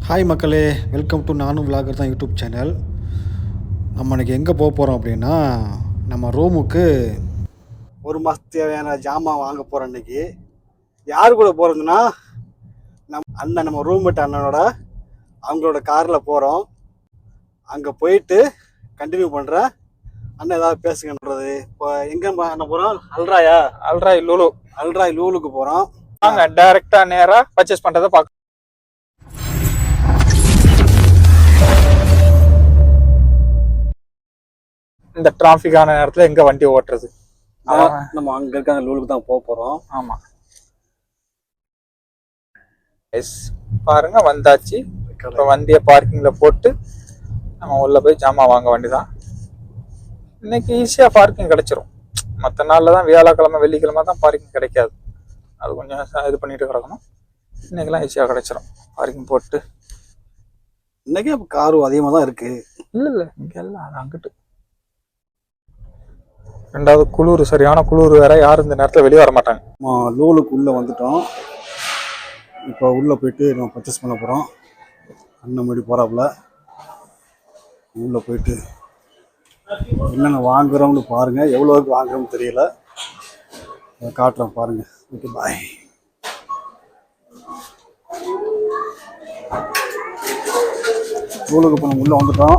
Hi மக்களே welcome to நானும் vlogger தான் யூடியூப் சேனல் நம்ம இன்னைக்கு எங்கே போக போகிறோம் அப்படின்னா நம்ம ரூமுக்கு ஒரு மாதத்துக்கு தேவையான ஜாமான் வாங்க போகிறோம் இன்னைக்கு. யார் கூட போகிறதுன்னா நம் அண்ணன் நம்ம ரூம்மேட் அண்ணனோட அவங்களோட காரில் போகிறோம் அங்கே போயிட்டு கண்டினியூ பண்ணுறேன் அண்ணன் ஏதாவது பேசுங்கன்றது இப்போ எங்கே அண்ணன் போகிறோம் அல்ராயா? அல்ராய் லூலு. அல்ராய் லூலுக்கு போகிறோம் வாங்க டைரக்டா நேரா பர்ச்சேஸ் பண்றத பார்க்க இந்த டிராஃபிக்கான நேரத்துல எங்க வண்டி ஓட்டுறது. நம்ம அங்கே இருக்க அந்த லூலுக்கு தான் போக போகிறோம் ஆமா. எஸ் பாருங்க வந்தாச்சு. இப்போ வண்டியை பார்க்கிங்ல போட்டு நம்ம உள்ள போய் ஜாமான் வாங்க வேண்டியதான் இன்னைக்கு ஈஸியா பார்க்கிங் கிடைச்சிரும். மற்ற நாள்ல தான் வியாழக்கிழமை வெள்ளிக்கிழமை தான் பார்க்கிங் கிடைக்காது. அது கொஞ்சம் இது பண்ணிட்டு கிடக்கணும். இன்னைக்கெல்லாம் ஈஸியா கிடைச்சிரும். பார்க்கிங் போட்டு. இன்னைக்கு காரும் அதிகமாக தான் இருக்கு. இல்ல இல்ல இங்க எல்லாம் அது அங்கிட்டு. ரெண்டாவது குளிர் சரியான குளிர் வேற யாரும் இந்த நேரத்தில் வெளியே வர மாட்டாங்க. லூலுக்கு உள்ளே வந்துட்டோம். இப்போ உள்ளே போயிட்டு நம்ம பர்ச்சேஸ் பண்ண போகிறோம் அண்ணன் மணி போகிறாப்புல உள்ளே போயிட்டு என்னென்ன வாங்குறோம்னு பாருங்கள் எவ்வளோக்கு வாங்குறோம்னு தெரியல. காட்டுறோம் பாருங்கள் ஓகே பாய் லூலுக்கு இப்போ நம்ம உள்ளே வந்துட்டோம்.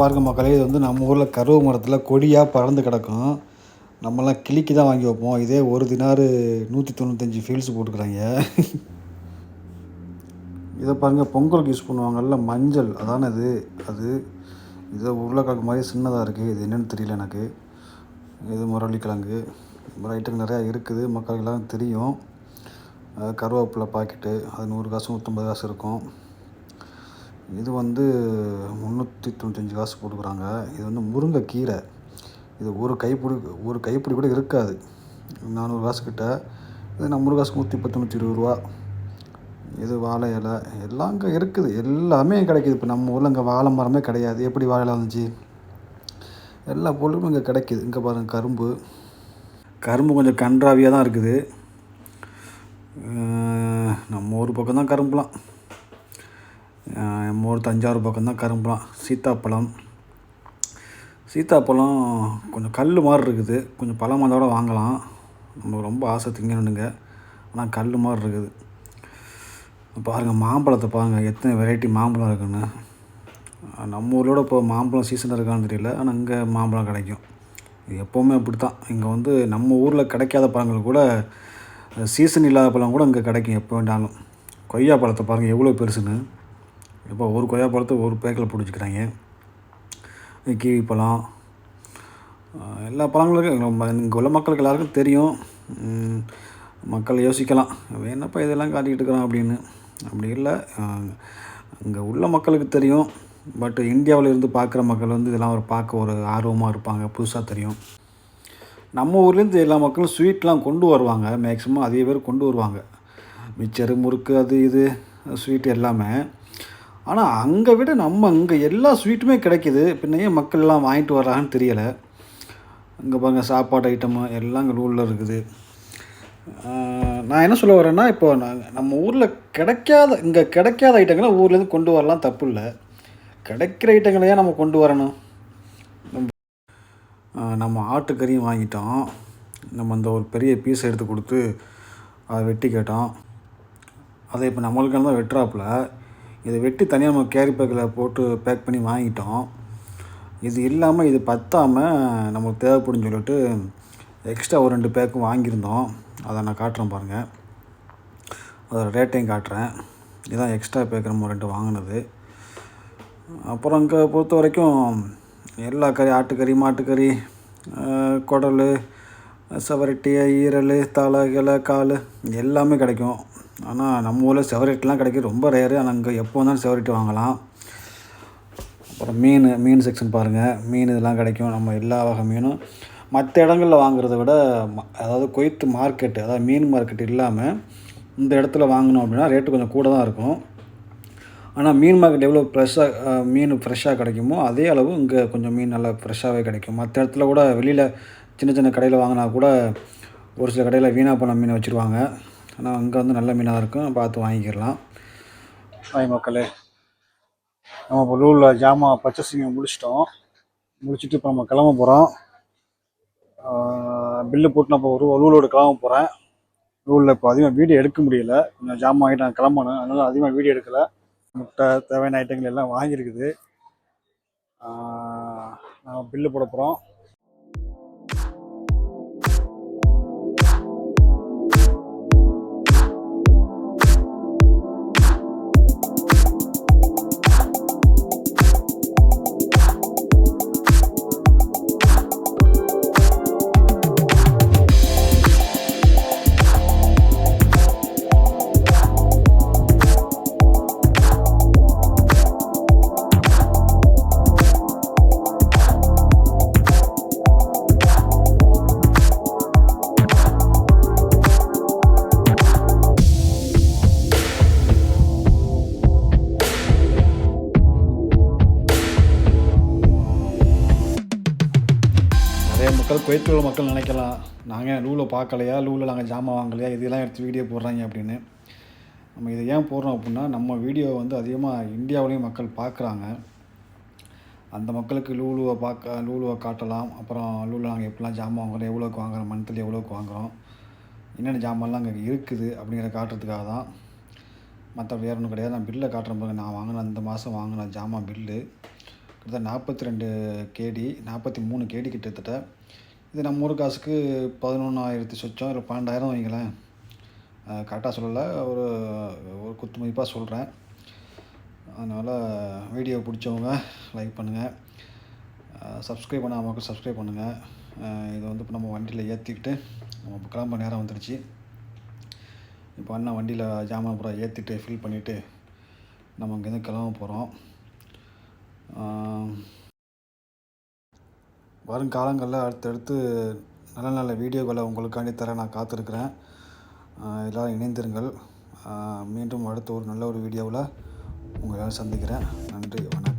பாருங்கள் மக்களே இது வந்து நம்ம ஊரில் கருவு மரத்தில் கொடியாக பறந்து கிடக்கும். நம்மலாம் கிளிக்கு தான் வாங்கி வைப்போம். இதே ஒரு தினாறு நூற்றி தொண்ணூத்தஞ்சு ஃபீல்ஸ் போட்டுக்கிறாங்க. இதை பாருங்கள் பொங்கலுக்கு யூஸ் பண்ணுவாங்கள்ல மஞ்சள். அதானே இது? அது இதை உருளைக்கிழங்கு மாதிரி சின்னதாக இருக்குது இது என்னென்னு தெரியல எனக்கு. இது முரளிக்கிழங்கு. இந்த மாதிரி ஐட்டம் நிறையா இருக்குது. மக்களுக்கெல்லாம் தெரியும். கருவேப்பிலை பாக்கெட்டு அது நூறு காசு நூற்றம்பது காசு இருக்கும். இது வந்து முந்நூற்றி தொண்ணூத்தஞ்சு காசு போட்டுக்கிறாங்க. இது வந்து முருங்கைக்கீரை இது ஒரு கைப்பிடி ஒரு கைப்பிடி கூட இருக்காது. நானூறு காசு கிட்ட. இது நம்ம காசுக்கு நூற்றி பத்து நூற்றி இருபது ரூபா. இது வாழை இலை. எல்லாம் இங்கே இருக்குது. எல்லாமே கிடைக்குது. இப்போ நம்ம ஊரில் இங்கே வாழை மரமே கிடையாது. எப்படி வாழை இலை வந்துச்சு எல்லா பொருளும் இங்கே கிடைக்குது. இங்கே பாருங்கள் கரும்பு. கரும்பு கொஞ்சம் கன்றாவியாக தான் இருக்குது. நம்ம ஊர் பக்கம் தான் கரும்புலாம். நம்ம ஊர் தஞ்சாவூர் பக்கம் தான் கரும்புலாம். சீத்தாப்பழம். சீத்தாப்பழம் கொஞ்சம் கல் மாதிரி இருக்குது. கொஞ்சம் பழம் வந்தோட வாங்கலாம். நமக்கு ரொம்ப ஆசை திங்கணுங்க ஆனால் கல் மாதிரி இருக்குது. பாருங்கள் மாம்பழத்தை பாருங்கள் எத்தனை வெரைட்டி மாம்பழம் இருக்குன்னு. நம்ம ஊரோட இப்போ மாம்பழம் சீசன் இருக்கான்னு தெரியல. ஆனால் இங்கே மாம்பழம் கிடைக்கும். இது எப்போவுமே அப்படி தான் இங்கே வந்து நம்ம ஊரில் கிடைக்காத பழங்கள் கூட சீசன் இல்லாத பழம் கூட இங்கே கிடைக்கும் எப்போ வேண்டாலும் கொய்யா பழத்தை பாருங்கள் எவ்வளோ பெருசுன்னு. இப்போ ஒரு கொய்யா பழத்தை ஒரு பேக்கில் பிடிச்சிக்கிறாங்க. கிவி பழம். எல்லா பழங்களுக்கும் நம்ம இங்கே உள்ள மக்களுக்கு எல்லாருக்கும் தெரியும். மக்கள் யோசிக்கலாம். என்னப்பா இதெல்லாம் காட்டிக்கிட்டு இருக்கிறான் அப்படின்னு. அப்படி இல்லை. இங்கே உள்ள மக்களுக்கு தெரியும். பட் இந்தியாவில் இருந்து பார்க்குற மக்கள் வந்து இதெல்லாம் ஒரு பார்க்க ஒரு ஆர்வமாக இருப்பாங்க. புதுசாக தெரியும். நம்ம ஊர்லேருந்து எல்லா மக்களும் ஸ்வீட்லாம் கொண்டு வருவாங்க. மேக்ஸிமம் அதிக பேர் கொண்டு வருவாங்க. மிச்சரு முறுக்கு அது இது ஸ்வீட் எல்லாமே. ஆனால் அங்கே விட நம்ம இங்கே எல்லா ஸ்வீட்டுமே கிடைக்கிது. பின்னையே மக்கள்லாம் மக்கள் எல்லாம் வாங்கிட்டு வர்றாங்கன்னு தெரியலை. இங்கே பாருங்கள் சாப்பாடு ஐட்டமு எல்லாம் இங்கே ஊரில் இருக்குது. நான் என்ன சொல்ல வரேன்னா இப்போ நாங்கள் நம்ம ஊரில் கிடைக்காத இங்கே கிடைக்காத ஐட்டங்களை ஊர்லேருந்து கொண்டு வரலாம் தப்பு இல்லை. கிடைக்கிற ஐட்டங்களையே நம்ம கொண்டு வரணும். நம்ம நம்ம ஆட்டுக்கறியும் வாங்கிட்டோம். நம்ம அந்த ஒரு பெரிய பீஸ் எடுத்து கொடுத்து அதை வெட்டி கேட்டோம். அதை இப்போ நம்மளுக்கு தான் வெட்டுறாப்புல. இதை வெட்டி தனியாக நம்ம கேரி பேக்கில் போட்டு பேக் பண்ணி வாங்கிட்டோம். இது இல்லாமல் இது பற்றாமல் நமக்கு தேவைப்படுன்னு சொல்லிட்டு எக்ஸ்ட்ரா ஒரு ரெண்டு பேக்கும் வாங்கியிருந்தோம். அதை நான் காட்டுறேன் பாருங்கள் அதோடய ரேட்டையும் காட்டுறேன். இதுதான் எக்ஸ்ட்ரா பேக் நம்ம ரெண்டு வாங்கினது. அப்புறம் இங்கே பொறுத்த வரைக்கும் எல்லா கறி ஆட்டுக்கறி மாட்டுக்கறி குடல் செவரட்டி ஈரல் தலை கிளை கால் எல்லாமே கிடைக்கும். ஆனால் நம்ம ஊரில் செவரேட்லாம் கிடைக்கும் ரொம்ப ரேரு ஆனால் அங்கே எப்போ வந்தாலும் செவரட்டி வாங்கலாம். அப்புறம் மீன் மீன் செக்ஷன் பாருங்கள் மீன் இதெல்லாம் கிடைக்கும். நம்ம எல்லா வகை மீனும். மற்ற இடங்களில் வாங்குறத விட ம- அதாவது கொய்த்து மார்க்கெட்டு அதாவது மீன் மார்க்கெட் இல்லாமல் இந்த இடத்துல வாங்கினோம் அப்படின்னா ரேட்டு கொஞ்சம் கூட தான் இருக்கும். ஆனால் மீன் மார்க்கெட் எவ்வளோ ஃப்ரெஷ்ஷாக மீன் ஃப்ரெஷ்ஷாக கிடைக்குமோ அதே அளவு இங்கே கொஞ்சம் மீன் நல்லா ஃப்ரெஷ்ஷாகவே கிடைக்கும். மற்ற இடத்துல கூட வெளியில் சின்ன சின்ன கடையில் வாங்கினா கூட ஒரு சில கடையில் வீணாக போன மீன் வச்சுருவாங்க. ஆனால் அங்கே வந்து நல்ல மீனாக இருக்கும். பார்த்து வாங்கிக்கலாம். வாய் மக்களே. நம்ம இப்போ லூவில் ஜாமான் பர்ச்சேசிங்கை முடிச்சிட்டோம். முடிச்சுட்டு இப்போ நம்ம கிளம்ப போகிறோம் பில்லு போட்டு நான் இப்போ ஒரு லூலோடு கிளம்ப போகிறேன் லூலில் இப்போ அதிகமாக வீடியோ எடுக்க முடியல. கொஞ்சம் ஜாமான் வாங்கிட்டு நான் கிளம்பணும். அதனால் அதிகமாக வீடியோ எடுக்கலை. முட்டை தேவையான ஐட்டங்கள் எல்லாம் வாங்கியிருக்குது. நான் பில்லு போட போகிறோம் மக்கள் குவைத்தில் உள்ள மக்கள் நினைக்கலாம். நாங்கள் லூவில் பார்க்கலையா? லூவில் நாங்கள் ஜாமான் வாங்கலையா? இதெல்லாம் எடுத்து வீடியோ போடுறாங்க அப்படின்னு. நம்ம இதை ஏன் போடுறோம் அப்படின்னா நம்ம வீடியோ வந்து அதிகமாக இந்தியாவிலையும் மக்கள் பார்க்குறாங்க. அந்த மக்களுக்கு லூலுவை பார்க்க லூலுவை காட்டலாம். அப்புறம் லூலில் நாங்கள் எப்படிலாம் ஜாமான் வாங்குறோம் எவ்வளோக்கு வாங்குறோம் மந்த்லி எவ்வளோக்கு வாங்குறோம் என்னென்ன ஜாமான்லாம் அங்கே இருக்குது அப்படிங்கிற காட்டுறதுக்காக தான். மற்ற வேற ஒன்றும் கிடையாது. நான் பில்லை காட்டுறேன் பாருங்க. நான் வாங்கின அந்த மாதம் வாங்கின ஜாமான் பில்லு கிட்டத்தட்ட நாற்பத்தி ரெண்டு கேடி நாற்பத்தி மூணு கேடி கிட்டத்தட்ட இது நம்ம ஊர் காசுக்கு பதினொன்றாயிரத்தி சொச்சம் இல்லை பன்னெண்டாயிரம் வைங்களேன். கரெக்டாக சொல்லலை ஒரு ஒரு குத்து மதிப்பாக சொல்கிறேன் அதனால் வீடியோ பிடிச்சவங்க லைக் பண்ணுங்கள் சப்ஸ்கிரைப் பண்ணாமல் சப்ஸ்கிரைப் பண்ணுங்கள் இதை வந்து இப்போ நம்ம வண்டியில் ஏற்றிக்கிட்டு நம்ம கிளம்ப நேரம் வந்துடுச்சு இப்போ அண்ணா வண்டியில் ஜாமான் பூரா ஏற்றிட்டு ஃபில் பண்ணிவிட்டு நம்ம இங்கேருந்து கிளம்ப போகிறோம் வருங்காலங்களில் அடுத்தடுத்து நல்ல நல்ல வீடியோக்களை உங்களுக்காண்டி தர நான் காத்திருக்கிறேன். எல்லோரும் இணைந்திருங்கள். மீண்டும் அடுத்த ஒரு நல்ல ஒரு வீடியோவில் உங்களால் சந்திக்கிறேன். நன்றி வணக்கம்.